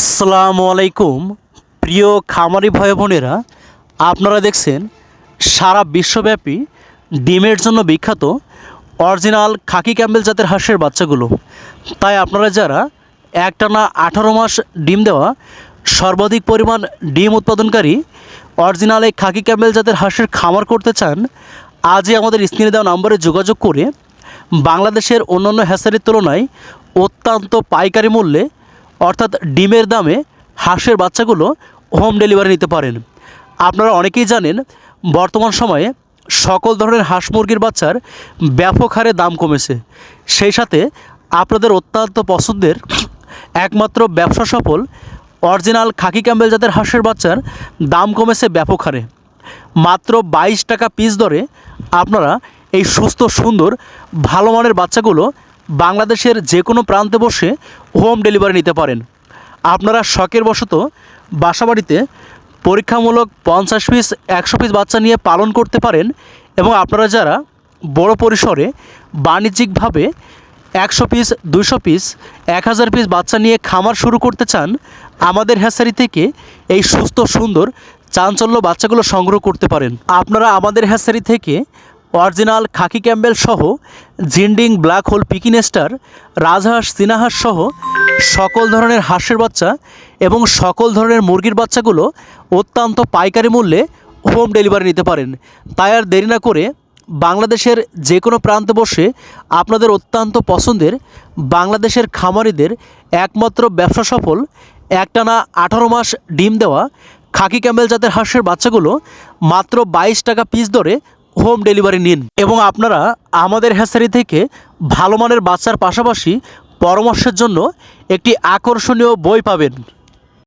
আসসালামু আলাইকুম। প্রিয় খামারি ভাই বোনেরা, আপনারা দেখছেন সারা বিশ্বব্যাপী ডিমের জন্য বিখ্যাত অরিজিনাল খাকি ক্যাম্বেল জাতের হাঁসের বাচ্চাগুলো। তাই আপনারা যারা একটানা আঠারো মাস ডিম দেওয়া সর্বাধিক পরিমাণ ডিম উৎপাদনকারী অরিজিনাল এই খাকি ক্যাম্বেল জাতের হাঁসের খামার করতে চান, আজই আমাদের স্ক্রিনে দেওয়া নম্বরে যোগাযোগ করে বাংলাদেশের অন্যান্য হ্যাসারির তুলনায় অত্যন্ত পাইকারি মূল্যে অর্থাৎ ডিমের দামে হাঁসের বাচ্চাগুলো হোম ডেলিভারি নিতে পারেন। আপনারা অনেকেই জানেন, বর্তমান সময়ে সকল ধরনের হাঁস মুরগির বাচ্চার ব্যাপক হারে দাম কমেছে। সেই সাথে আপনাদের অত্যন্ত পছন্দের একমাত্র ব্যবসা সফল অরিজিনাল খাকি ক্যাম্বেল জাতের হাঁসের বাচ্চার দাম কমেছে ব্যাপক হারে। মাত্র বাইশ টাকা পিস দরে আপনারা এই সুস্থ, সুন্দর, ভালো মানের বাচ্চাগুলো বাংলাদেশের যে কোনো প্রান্তে বসে হোম ডেলিভারি নিতে পারেন। আপনারা শখের বশত বাসাবাড়িতে পরীক্ষামূলক পঞ্চাশ পিস, একশো পিস বাচ্চা নিয়ে পালন করতে পারেন এবং আপনারা যারা বড় পরিসরে বাণিজ্যিকভাবে একশো পিস দুশো পিস, এক হাজার পিস বাচ্চা নিয়ে খামার শুরু করতে চান, আমাদের হ্যাসারি থেকে এই সুস্থ, সুন্দর, চাঞ্চল্য বাচ্চাগুলো সংগ্রহ করতে পারেন। আপনারা আমাদের হ্যাসারি থেকে অরিজিনাল খাকি ক্যাম্বেল সহ জিন্ডিং ব্ল্যাক হোল পিকিনেস্টার রাজহাঁস চীনাহাঁস সহ সকল ধরনের হাঁসের বাচ্চা এবং সকল ধরনের মুরগির বাচ্চাগুলো অত্যন্ত পাইকারি মূল্যে হোম ডেলিভারি নিতে পারেন। তাই আর দেরি না করে বাংলাদেশের যে কোনো প্রান্তে বসে আপনাদের অত্যন্ত পছন্দের বাংলাদেশের খামারিদের একমাত্র ব্যবসা সফল, একটানা আঠারো মাস ডিম দেওয়া খাকি ক্যাম্বেল জাতের হাঁসের বাচ্চাগুলো মাত্র বাইশ টাকা পিস দরে হোম ডেলিভারি নিন। এবং আপনারা আমাদের হ্যাসারি থেকে ভালো মানের বাচ্চার পাশাপাশি পরামর্শের জন্য একটি আকর্ষণীয় বই পাবেন।